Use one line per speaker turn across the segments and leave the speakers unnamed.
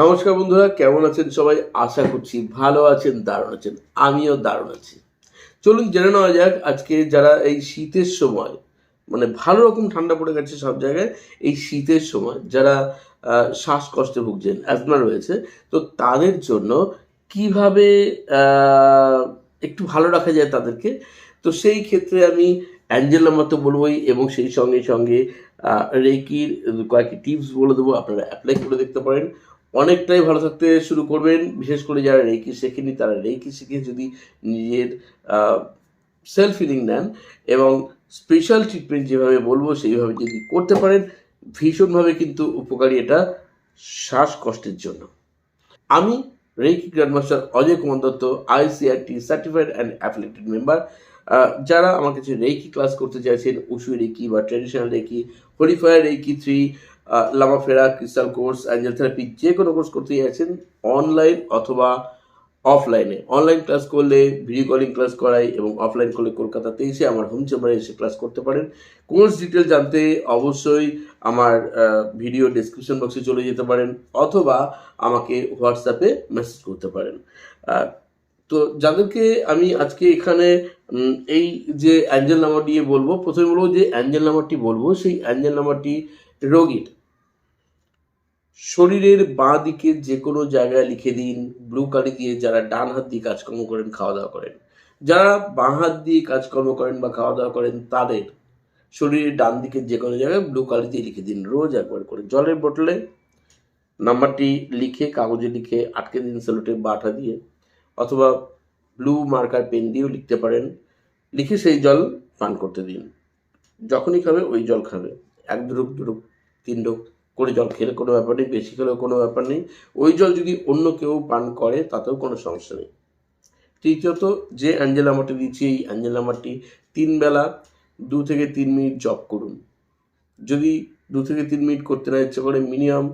নমস্কার বন্ধুরা, কেমন আছেন সবাই? আশা করছি ভালো আছেন, দারুণ আছেন, আমিও দারুণ আছি। চলুন জেনে নেওয়া যাক, আজকে যারা এই শীতের সময় মানে ভালো রকম ঠান্ডা পড়ে গেছে সব জায়গায়, এই শীতের সময় যারা শ্বাসকষ্টে ভুগছেন, অ্যাজমা রয়েছে, তো তাদের জন্য কীভাবে একটু ভালো রাখা যায় তাদেরকে? তো সেই ক্ষেত্রে আমি অ্যাঞ্জেল নাম্বার তো বলবোই এবং সেই সঙ্গে সঙ্গে রেকির কয়েকটি টিপস বলে দেবো, আপনারা অ্যাপ্লাই করে দেখতে পারেন। অনেকটাই ভালো থাকতে শুরু করবেন, বিশেষ করে যারা রেকি শেখেনি তারা রেকি শিখে যদি নিজের সেলফ ফিলিং নেন এবং স্পেশাল ট্রিটমেন্ট যেভাবে বলব সেইভাবে যদি করতে পারেন, ভীষণভাবে কিন্তু উপকারী এটা শ্বাসকষ্টের জন্য। আমি reiki grandmaster Ajay Kumar Dutta ICRT certified and affiliated member যারা আমার কাছে রেকি ক্লাস করতে চাইছেন উসু রেকি বা traditional reiki হরিফায়ার reiki three লামাফেরা crystal course angel therapy যে কোনো কোর্স করতে চাইছেন অনলাইন অথবা অফলাইনে অনলাইন ক্লাস করলে ভিডিও কলিং ক্লাস করাই এবং অফলাইন করলে কলকাতাতে এসে আমার হোম চেম্বারে এসে ক্লাস করতে পারেন। কোর্স ডিটেল জানতে অবশ্যই আমার ভিডিও ডেসক্রিপশন বক্সে চলে যেতে পারেন অথবা আমাকে হোয়াটসঅ্যাপে মেসেজ করতে পারেন। তো যাদেরকে আমি আজকে এখানে এই যে অ্যাঞ্জেল নাম্বার দিয়ে বলব, প্রথমে বলব যে অ্যাঞ্জেল নাম্বারটি বলব, সেই অ্যাঞ্জেল নাম্বারটি রোগীর। শরীরের বাঁ দিকে যে কোনো জায়গায় লিখে দিন ব্লু কালি দিয়ে যারা ডান হাত দিয়ে কাজকর্ম করেন খাওয়া দাওয়া করেন। যারা বাঁ হাত দিয়ে কাজকর্ম করেন বা খাওয়া দাওয়া করেন, তাদের শরীরের ডান দিকের যে কোনো জায়গায় ব্লু কালি দিয়ে লিখে দিন, রোজ একবার করে। জলের বোতলে নাম্বারটি লিখে, কাগজে লিখে, আটকে দিন সেলোটে বাটা দিয়ে। অথবা ব্লু মার্কার পেন দিয়েও লিখতে পারেন। লিখে সেই জল পান করতে দিন। যখনই খাবে, ওই জল খাবে। এক ডুরুক ডুরুক তিন ডুক করে জল খেলে কোনো ব্যাপার নেই, বেশি খেলেও কোনো ব্যাপার নেই। ওই জল যদি অন্য কেউ পান করে, তাতেও কোনো সমস্যা নেই। তৃতীয়ত, যে অ্যাঞ্জেল নাম্বারটি দিচ্ছি, এই অ্যাঞ্জেল নাম্বারটি তিন বেলা দু থেকে তিন মিনিট জব করুন। যদি দু থেকে তিন মিনিট করতে না ইচ্ছে করে, মিনিমাম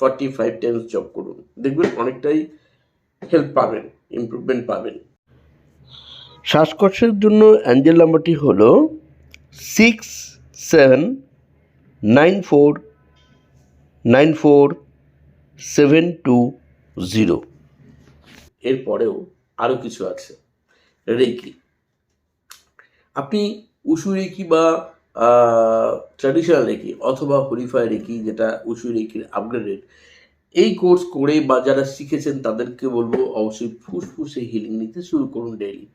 ফর্টি ফাইভ টাইমস জব করুন। দেখবেন অনেকটাই হেল্প পাবেন ইমপ্রুভমেন্ট পাবেন। শ্বাসকষ্টের জন্য অ্যাঞ্জেল নাম্বারটি হলো six seven nine four nine four seven two zero. এরপরেও আরও কিছু আছে। রেকি। আপনি উসু রেকি বা ট্র্যাডিশনাল রেকি অথবা হরিফাই রেকি, যেটা উসু রেকির আপগ্রেডেড এই কোর্স করে বা যারা শিখেছেন তাদেরকে বলব অবশ্যই ফুসফুসে হিলিং নিতে শুরু করুন ডেইলি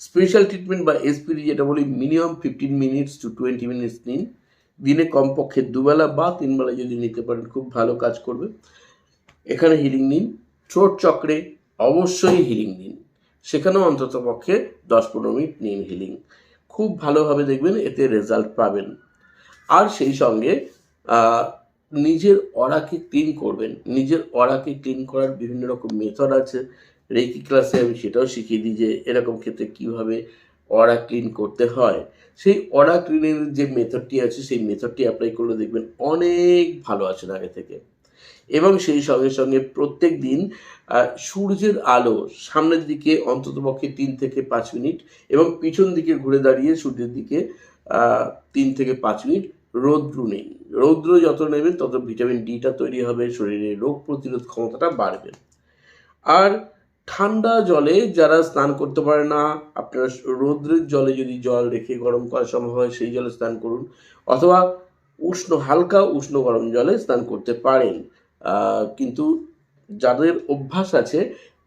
স্পেশাল ট্রিটমেন্ট বা এসপিডি যেটা বলি minimum fifteen minutes to twenty minutes নিন। দিনে কমপক্ষে দুবেলা বা তিনবেলা যদি নিতে পারেন, খুব ভালো কাজ করবে। এখানে হিলিং নিন। ঠোঁট চক্রে অবশ্যই হিলিং নিন। সেখানেও অন্তত পক্ষে দশ পনেরো মিনিট নিন হিলিং খুব ভালোভাবে দেখবেন এতে রেজাল্ট পাবেন। আর সেই সঙ্গে নিজের অরাকে ক্লিন করবেন। নিজের অরাকে ক্লিন করার বিভিন্ন রকম মেথড আছে। রেকি ক্লাসে আমি সেটাও শিখিয়ে দিই যে এরকম ক্ষেত্রে কীভাবে অরা ক্লিন করতে হয়, সেই অরা ক্লিনের যে মেথডটি আছে, সেই মেথডটি অ্যাপ্লাই করলে দেখবেন অনেক ভালো আছেন আগে থেকে। এবং সেই সঙ্গে সঙ্গে প্রত্যেক দিন সূর্যের আলো সামনের দিকে, অন্ততপক্ষে তিন থেকে পাঁচ মিনিট এবং পিছন দিকে ঘুরে দাঁড়িয়ে সূর্যের দিকে তিন থেকে পাঁচ মিনিট রৌদ্র নেই। রৌদ্র যত নেবেন, তত ভিটামিন ডিটা তৈরি হবে, শরীরে রোগ প্রতিরোধ ক্ষমতাটা বাড়বে। আর ঠান্ডা জলে যারা স্নান করতে পারে না, আপনারা রৌদ্রের জলে যদি জল রেখে গরম করা সম্ভব হয়, সেই জলে স্নান করুন। অথবা উষ্ণ, হালকা উষ্ণ গরম জলে স্নান করতে পারেন। কিন্তু যাদের অভ্যাস আছে,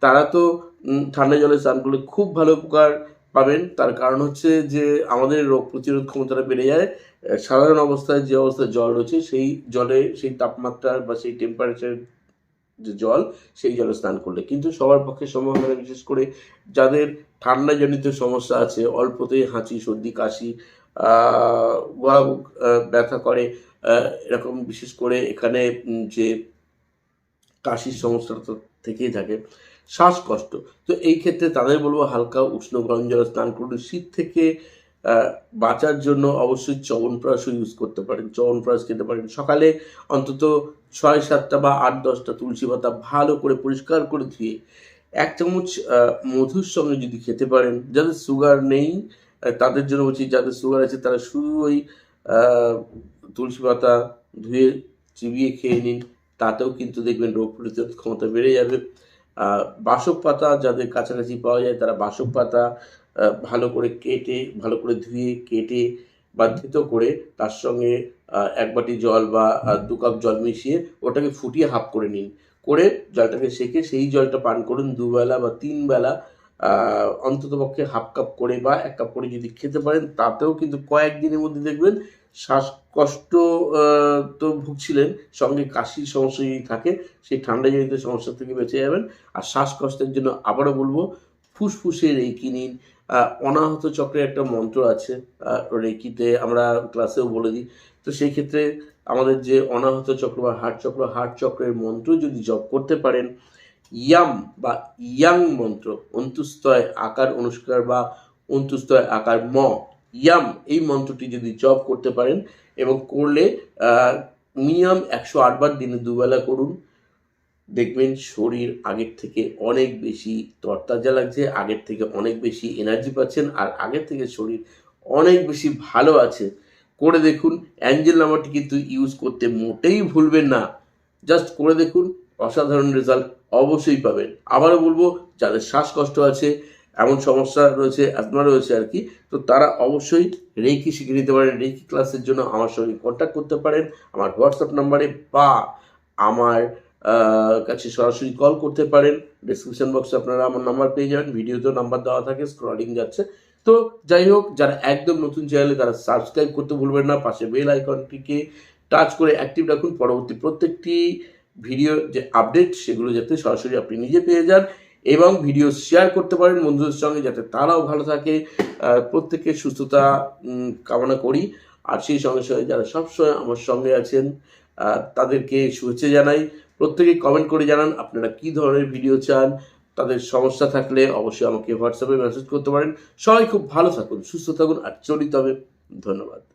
তারা তো ঠান্ডা জলে স্নান করলে খুব ভালো উপকার পাবেন। তার কারণ হচ্ছে যে, আমাদের রোগ প্রতিরোধ ক্ষমতাটা বেড়ে যায়। সাধারণ অবস্থায় যে অবস্থায় জল রয়েছে, সেই জলে সেই তাপমাত্রার বা সেই টেম্পারেচার যে জল, সেই জলে স্নান করলে। কিন্তু সবার পক্ষে সম্ভব হয় বিশেষ করে যাদের ঠান্ডাজনিত সমস্যা আছে, অল্পতেই হাঁচি, সর্দি, কাশি গলা ব্যথা করে এরকম বিশেষ করে এখানে যে কাশির সমস্যাটা তো থেকেই থাকে, শ্বাসকষ্ট। তো এই ক্ষেত্রে তাদের বলব হালকা উষ্ণ গরম জলে স্নান করুন। শীত থেকে বাঁচার জন্য অবশ্যই চবনপ্রাশও ইউজ করতে পারেন চবনপ্রাশ খেতে পারেন। সকালে অন্তত ছয় সাতটা বা আট দশটা তুলসী পাতা ভালো করে পরিষ্কার করে ধুয়ে এক চামচ মধুর সঙ্গে যদি খেতে পারেন, যাদের সুগার নেই তাদের জন্য বলছি যাদের সুগার আছে তারা শুধু ওই তুলসী পাতা ধুয়ে চিবিয়ে খেয়ে নিন, তাতেও কিন্তু দেখবেন রোগ প্রতিরোধ ক্ষমতা বেড়ে যাবে। বাসক পাতা যাদের কাছাকাছি পাওয়া যায় তারা বাসক পাতা ভালো করে কেটে ভালো করে ধুয়ে কেটে বা করে তার সঙ্গে এক বাটি জল বা দু কাপ জল মিশিয়ে ওটাকে ফুটিয়ে হাফ করে নিন। করে জলটাকে সেকে সেই জলটা পান করুন দুবেলা বা তিন বেলা অন্ততপক্ষে হাফ কাপ করে বা এক কাপ করে যদি খেতে পারেন তাতেও কিন্তু কয়েকদিনের মধ্যে দেখবেন শ্বাসকষ্ট তো ভুগছিলেন সঙ্গে কাশির সমস্যা যদি থাকে সেই ঠান্ডা ঠান্ডাজনিত সমস্যা থেকে বেঁচে যাবেন। আর শ্বাসকষ্টের জন্য আবারও বলব ফুসফুসে রেকি নিন আহ, অনাহত চক্রের একটা মন্ত্র আছে রেকিতে আমরা ক্লাসেও বলে দিই। তো সেই ক্ষেত্রে আমাদের যে অনাহত চক্র বা হার্ট চক্র হার্ট চক্রের মন্ত্র যদি জপ করতে পারেন, ইয়াম বা ইয়াং মন্ত্র, অন্তুস্তয় আকার অনুষ্কার বা অন্তুস্তয় আকার ম, ইয়াম এই মন্ত্রটি যদি জপ করতে পারেন এবং করলে মিনিমাম একশো আটবার দিনে দুবেলা করুন। দেখবেন শরীর আগের থেকে অনেক বেশি তরতাজা লাগছে, আগের থেকে অনেক বেশি এনার্জি পাচ্ছেন আর আগের থেকে শরীর অনেক বেশি ভালো আছে। করে দেখুন অ্যাঞ্জেল নাম্বারটি কিন্তু ইউজ করতে মোটেই ভুলবেন না। জাস্ট করে দেখুন, অসাধারণ রেজাল্ট অবশ্যই পাবেন। আবারও বলব, যাদের শ্বাসকষ্ট আছে, এমন সমস্যা রয়েছে অ্যাজমা রয়েছে আর কি, তো তারা অবশ্যই রেকি শিখে নিতে পারেন। রেকি ক্লাসের জন্য আমার সঙ্গে কন্ট্যাক্ট করতে পারেন। আমার হোয়াটসঅ্যাপ নাম্বারে বা আমার কাছে সরাসরি কল করতে পারেন। ডিসক্রিপশন বক্সে আপনারা আমার নাম্বার পেয়ে যাবেন। ভিডিওতেও নাম্বার দেওয়া থাকে স্ক্রলিং যাচ্ছে। তো যাই হোক, যারা একদম নতুন চ্যানেলে তারা সাবস্ক্রাইব করতে ভুলবেন না। পাশে বেল আইকনটিকে টাচ করে অ্যাক্টিভ রাখুন। পরবর্তী প্রত্যেকটি ভিডিও যে আপডেট সেগুলো যাতে সরাসরি আপনি নিজে পেয়ে যান এবং ভিডিও শেয়ার করতে পারেন বন্ধুদের সঙ্গে, যাতে তারাও ভালো থাকে। প্রত্যেকের সুস্থতা কামনা করি। আর সেই সঙ্গে সঙ্গে যারা সবসময় আমার সঙ্গে আছেন তাদেরকে শুভেচ্ছা জানাই। প্রত্যেকে কমেন্ট করে জানান, আপনারা কি ধরনের ভিডিও চান, তাদের সমস্যা থাকলে অবশ্যই আমাকে হোয়াটসঅ্যাপে মেসেজ করতে পারেন। সবাই খুব ভালো থাকুন, সুস্থ থাকুন, আর চলিত হবে। ধন্যবাদ।